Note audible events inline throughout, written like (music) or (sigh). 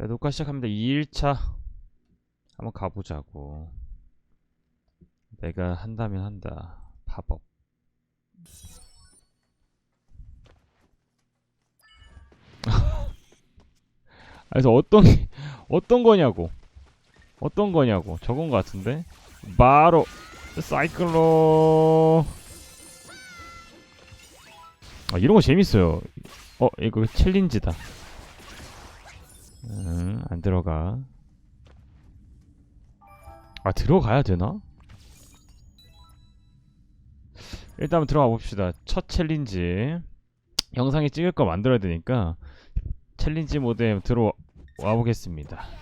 자, 녹화 시작합니다. 2일차 한번 가보자고. 내가 한다면 한다. 팝업. (laughs) 그래서 어떤 어떤 거냐고. 어떤 거냐고. 저건 거 같은데. 바로 사이클로. 아, 이런 거 재밌어요. 어, 이거 챌린지다. 음, 안 들어가. 아, 들어가야 되나? 일단 들어가 봅시다. 첫 챌린지. 영상에 찍을 거 만들어야 되니까 챌린지 모드에 들어와 보겠습니다.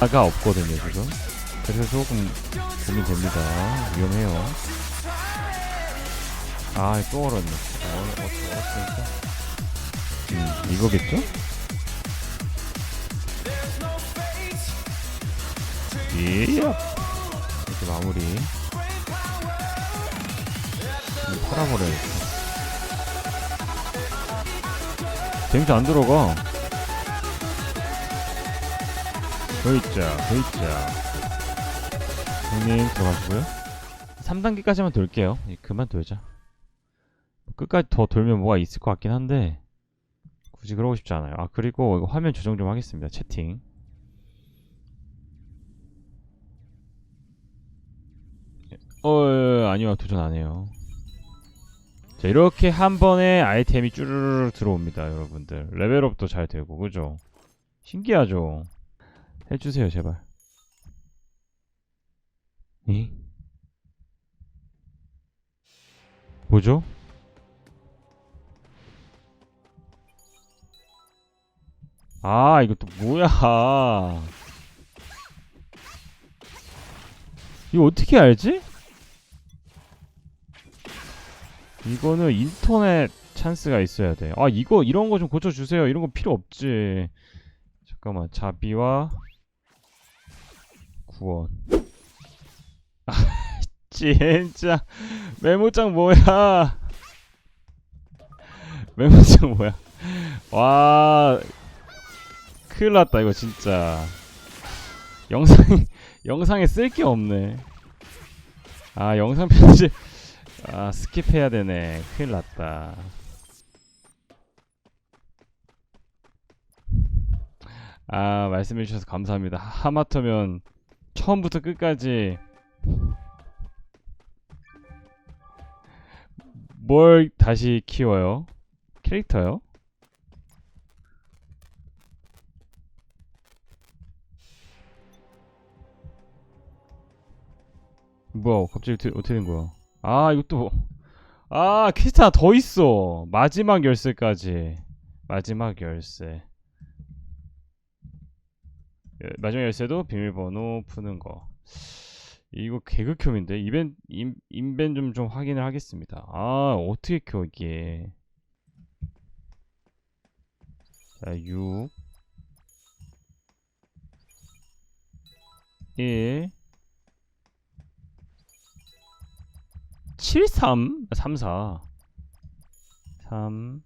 아가 없거든요 지금. 그래서 조금 고민됩니다. 위험해요. 아또 얼었네. 어, 어, 얼었으니까 음 이거겠죠? 예 이렇게 마무리. 이거 팔아버려야겠다. 데미지 안 들어가 보이자 보이자. 형님 들어가시고요. 3단계까지만 돌게요. 예, 그만 돌자. 끝까지 더 돌면 뭐가 있을 것 같긴 한데 굳이 그러고 싶지 않아요. 아 그리고 화면 조정 좀 하겠습니다. 채팅. 어 예, 예, 아니요. 도전 안 해요. 자 이렇게 한 번에 아이템이 쭈르르 들어옵니다 여러분들. 레벨업도 잘 되고 그죠? 신기하죠 해주세요 제발 이? 뭐죠? 아또 뭐야 이거 어떻게 알지? 이거는 인터넷 찬스가 있어야 돼. 아 이거 이런 거 좀 고쳐주세요. 이런 거 필요 없지. 잠깐만 자비와 구원. 아 (laughs) 진짜 메모장 뭐야? (laughs) 메모장 뭐야? 와 큰일 났다 이거 진짜. 영상 (laughs) 영상에 쓸 게 없네. 아 영상 편집 아 스킵해야 되네. 큰일 났다. 아 말씀해 주셔서 감사합니다. 하- 하마터면 처음부터 끝까지 뭘 다시 키워요? 캐릭터요? 뭐야 갑자기 어떻게, 어떻게 된 거야? 아 이것도 뭐- 아 퀘스트 하나 더 있어 마지막 열쇠까지 마지막 열쇠 예, 마지막 열쇠도 비밀번호 푸는 거. 이거 개극혐인데? 이벤 인, 인벤 좀 좀 확인을 하겠습니다. 아 어떻게 켜 이게? 자 6 1 73 34 3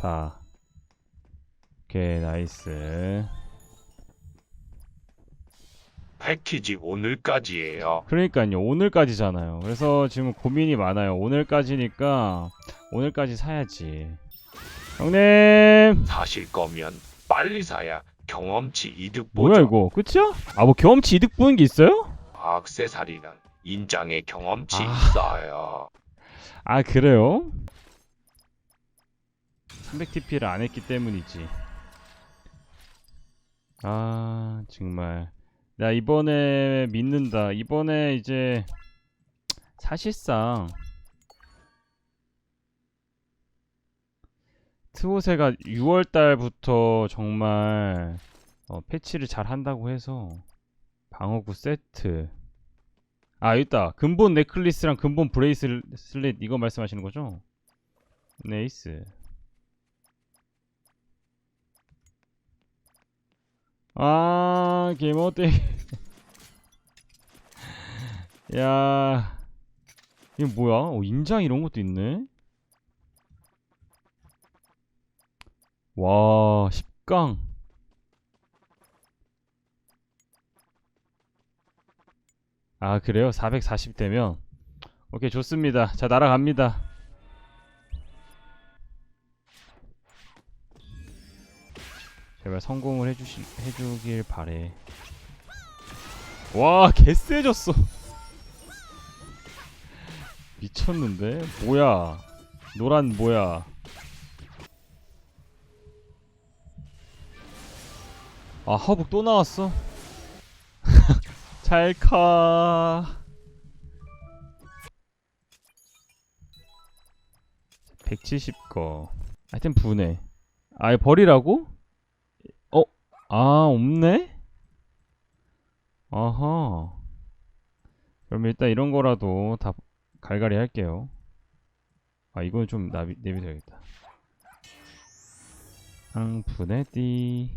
4 오케이 나이스 패키지 오늘까지예요. 그러니까요 오늘까지잖아요 그래서 지금 고민이 많아요 오늘까지니까 오늘까지 사야지 형님 사실 거면 빨리 사야 경험치 이득 뭐야 보죠. 이거 끝이야? 아 뭐 경험치 이득 보는 게 있어요? 악세사리는 인장의 경험치 아. 있어요. 아 그래요? 300TP를 안 했기 때문이지 아 정말. 나 이번에 믿는다. 이번에 이제 사실상 트오세가 6월달부터 정말 어, 패치를 잘 한다고 해서 방어구 세트. 아 있다. 근본 넥클리스랑 근본 브레이슬릿 이거 말씀하시는 거죠? 네이스 아 개모떼 (laughs) 야 이거 뭐야? 어, 인장 이런 것도 있네? 와 10강. 아 그래요? 440 되면? 오케이 좋습니다. 자 날아갑니다 제발 성공을 해주시, 해주길 바래. 와 개쎄졌어. (laughs) 미쳤는데? 뭐야? 노란 뭐야? 아 하북 또 나왔어? (laughs) 잘카 170거. 하여튼 분해 아예 버리라고? 어? 아 없네? 아하. 그럼 일단 이런 거라도 다 갈갈이 할게요. 아 이건 좀 나비, 내비둬야겠다. 앙 분해 띠.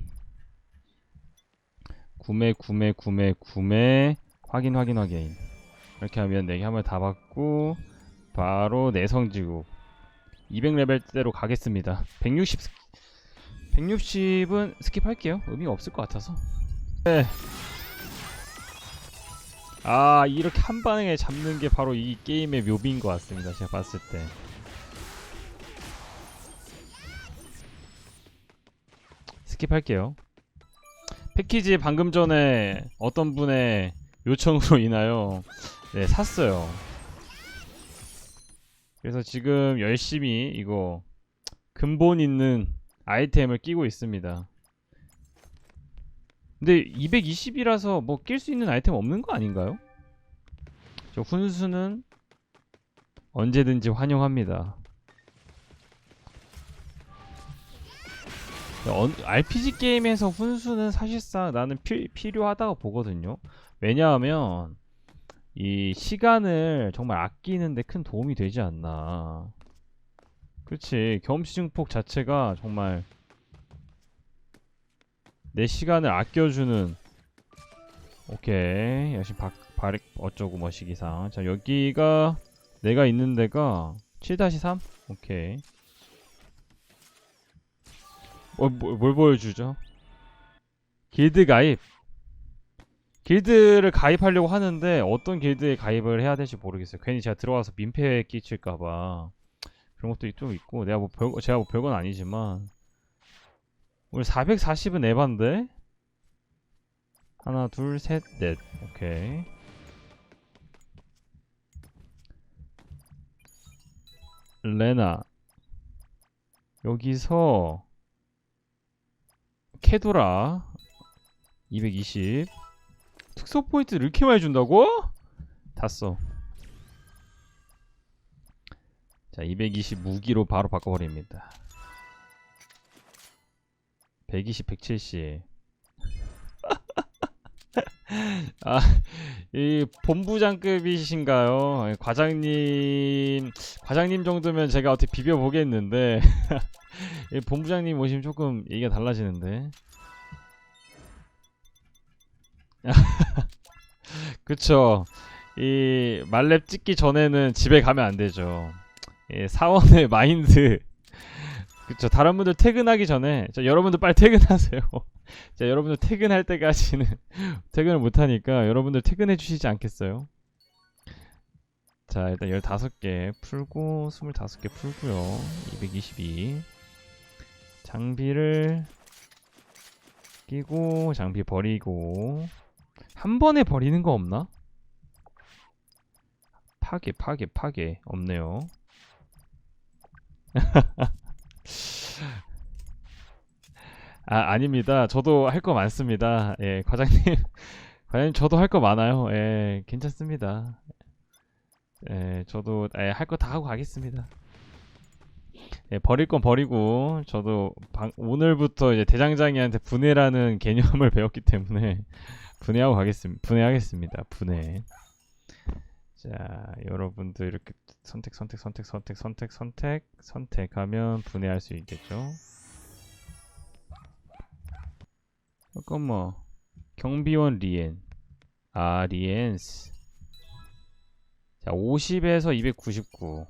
구매 구매 구매 구매. 확인 확인 확인. 이렇게 하면 4개 한번 다 받고 바로 내성지구 200레벨대로 가겠습니다. 160 160은 스킵할게요 의미가 없을 것 같아서 네. 아 이렇게 한 방에 잡는 게 바로 이 게임의 묘비인 것 같습니다 제가 봤을 때 스킵할게요 패키지 방금 전에 어떤 분의 요청으로 (laughs) 인하여 네 샀어요. 그래서 지금 열심히 이거 근본 있는 아이템을 끼고 있습니다. 근데 220이라서 뭐 낄 수 있는 아이템 없는 거 아닌가요? 저 훈수는 언제든지 환영합니다. 언- RPG 게임에서 훈수는 사실상 나는 필, 필요하다고 보거든요. 왜냐하면 이 시간을 정말 아끼는데 큰 도움이 되지 않나. 그렇지. 경험치 증폭 자체가 정말 내 시간을 아껴주는 오케이 역시 박, 바릭 어쩌고 머시기상 자 여기가 내가 있는 데가 7-3 오케이 어, 뭐, 뭘 보여주죠? 길드 가입. 길드를 가입하려고 하는데 어떤 길드에 가입을 해야 될지 모르겠어요. 괜히 제가 들어와서 민폐 끼칠까봐 그런 것도 좀 있고 내가 뭐 별, 제가 뭐 별건 아니지만. 오늘 440은 에반데? 하나 둘 셋 넷. 오케이. 레나. 여기서 캐도라. 220 특수 포인트를 이렇게 많이 준다고? 다 써. 자, 220 무기로 바로 바꿔버립니다. 120, 170. (laughs) 아, 이 본부장급이신가요? 과장님, 과장님 정도면 제가 어떻게 비벼보겠는데, (laughs) 이 본부장님 오시면 조금 얘기가 달라지는데. (laughs) 그쵸. 이 말렙 찍기 전에는 집에 가면 안 되죠. 이 사원의 (laughs) 마인드. 그쵸. 다른 분들 퇴근하기 전에, 자, 여러분들 빨리 퇴근하세요. (laughs) 자, 여러분들 퇴근할 때까지는 (laughs) 퇴근을 못하니까 여러분들 퇴근해 주시지 않겠어요? 자, 일단 15개 풀고, 25개 풀고요. 222. 장비를 끼고, 장비 버리고. 한 번에 버리는 거 없나? 파괴 파괴 파괴 없네요. (laughs) 아 아닙니다. 저도 할 거 많습니다. 예 과장님 (laughs) 과장님 저도 할 거 많아요. 예 괜찮습니다. 예 저도 예, 할 거 다 하고 가겠습니다. 예, 버릴 건 버리고 저도 방- 오늘부터 이제 대장장이한테 분해라는 개념을 (laughs) 배웠기 때문에 분해하고 가겠습니다. 분해하겠습니다. 분해. 자, 여러분들 이렇게 선택, 선택, 선택, 선택, 선택, 선택, 선택하면 분해할 수 있겠죠. 잠깐만. 경비원 리엔. 아, 리엔스. 자, 50에서 299.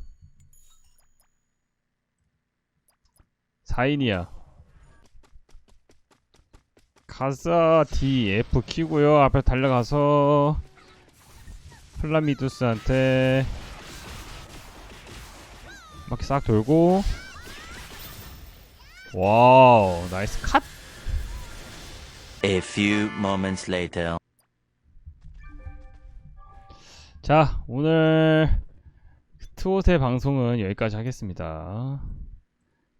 4인이야. 가자 D F 키고요. 앞에 달려가서 플라미두스한테 막싹 돌고 와우 나이스 컷 A few moments later. 자, 오늘 트옷의 방송은 여기까지 하겠습니다.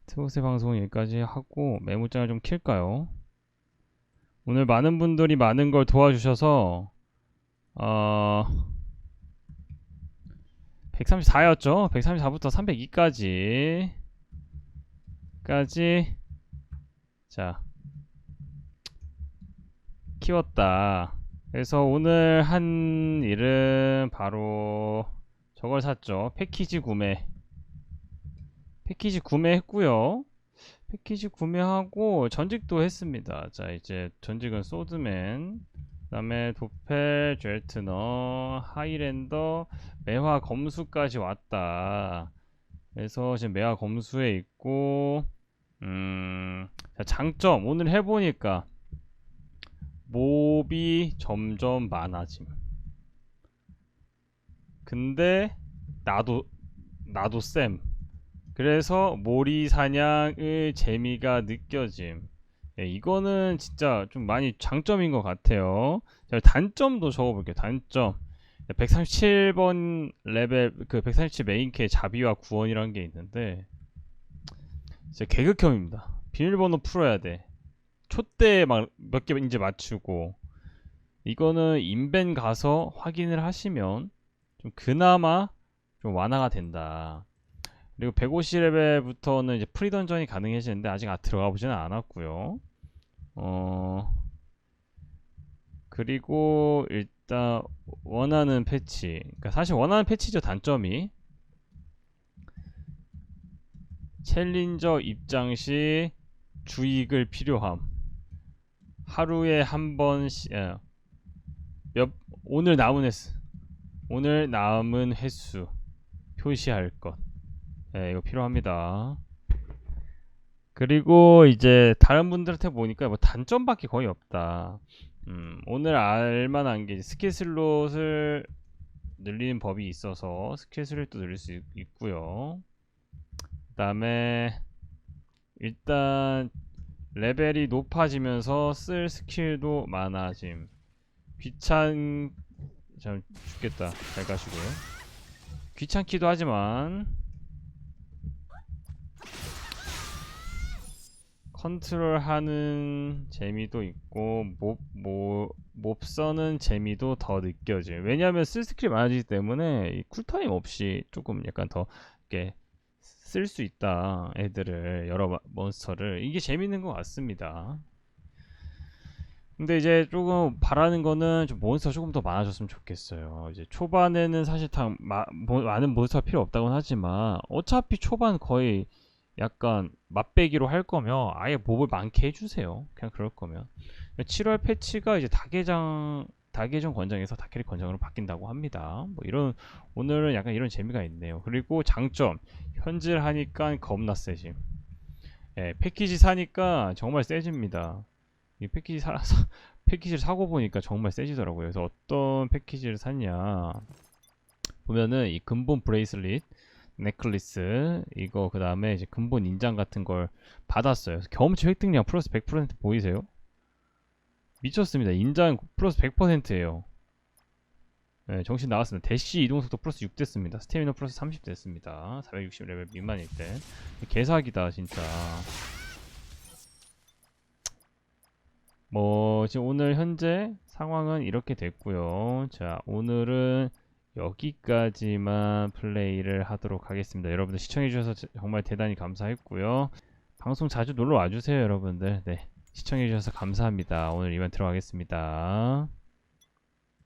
트옷의 방송은 여기까지 하고 메모장을 좀 킬까요? 오늘 많은 분들이 많은 걸 도와주셔서 어 134였죠? 134부터 302까지 까지 자 키웠다. 그래서 오늘 한 일은 바로 저걸 샀죠. 패키지 구매. 패키지 구매했고요. 패키지 구매하고 전직도 했습니다. 자, 이제 전직은 소드맨, 그다음에 도펠, 젤트너, 하이랜더, 매화 검수까지 왔다. 그래서 지금 매화 검수에 있고, 음, 자, 장점 오늘 해보니까 몹이 점점 많아짐. 근데 나도 나도 쌤. 그래서 모리 사냥의 재미가 느껴짐. 예, 이거는 진짜 좀 많이 장점인 것 같아요. 자, 단점도 적어볼게요. 단점. 137번 레벨 그 137 메인캐 자비와 구원이라는 게 있는데 진짜 개극혐입니다. 비밀번호 풀어야 돼. 촛대 막 몇 개 이제 맞추고 이거는 인벤 가서 확인을 하시면 좀 그나마 좀 완화가 된다. 그리고 150레벨부터는 이제 프리던전이 가능해지는데 아직 아, 들어가 보지는 않았고요. 어 그리고 일단 원하는 패치. 그러니까 사실 원하는 패치죠 단점이 챌린저 입장 시 주익을 필요함. 하루에 한 번씩 예. 몇 오늘 남은 횟수 오늘 남은 횟수 표시할 것 예, 이거 필요합니다 그리고 이제 다른 분들한테 보니까 뭐 단점밖에 거의 없다 음, 오늘 알만한 게 스킬 슬롯을 늘리는 법이 있어서 스킬 슬롯도 늘릴 수 있, 있고요 그 다음에 일단 레벨이 높아지면서 쓸 스킬도 많아짐. 귀찮 참 죽겠다. 잘 가시고요. 귀찮기도 하지만 컨트롤하는 재미도 있고 몹, 몹, 몹 써는 재미도 더 느껴져요. 왜냐하면 쓸 스킬이 많아지기 때문에 이 쿨타임 없이 조금 약간 더 이렇게 쓸 수 있다 애들을 여러 마- 몬스터를. 이게 재밌는 것 같습니다. 근데 이제 조금 바라는 거는 좀 몬스터 조금 더 많아졌으면 좋겠어요. 이제 초반에는 사실 다 마- 모- 많은 몬스터가 필요 없다고는 하지만 어차피 초반 거의 약간 맛배기로 할 거면 아예 몹을 많게 해주세요 그냥 그럴 거면 7월 패치가 이제 다계장 다계정 권장에서 다캐릭 권장으로 바뀐다고 합니다 뭐 이런 오늘은 약간 이런 재미가 있네요 그리고 장점 현질 하니까 겁나 세짐. 예, 패키지 사니까 정말 세집니다. 이 패키지 사, 사 패키지를 사고 보니까 정말 세지더라고요. 그래서 어떤 패키지를 샀냐 보면은 이 근본 브레이슬릿, 넥클리스 이거 그 다음에 이제 근본 인장 같은 걸 받았어요. 경험치 획득량 플러스 100% 보이세요? 미쳤습니다. 인장 플러스 100%예요. 네, 정신 나갔습니다. 대시 이동속도 플러스 6 됐습니다. 스태미너 플러스 30 됐습니다. 460레벨 미만일 때. 개사기다, 진짜. 뭐, 지금 오늘 현재 상황은 이렇게 됐고요. 자, 오늘은 여기까지만 플레이를 하도록 하겠습니다. 여러분들 시청해주셔서 정말 대단히 감사했고요. 방송 자주 놀러 와주세요, 여러분들. 네. 시청해주셔서 감사합니다. 오늘 이만 들어가겠습니다.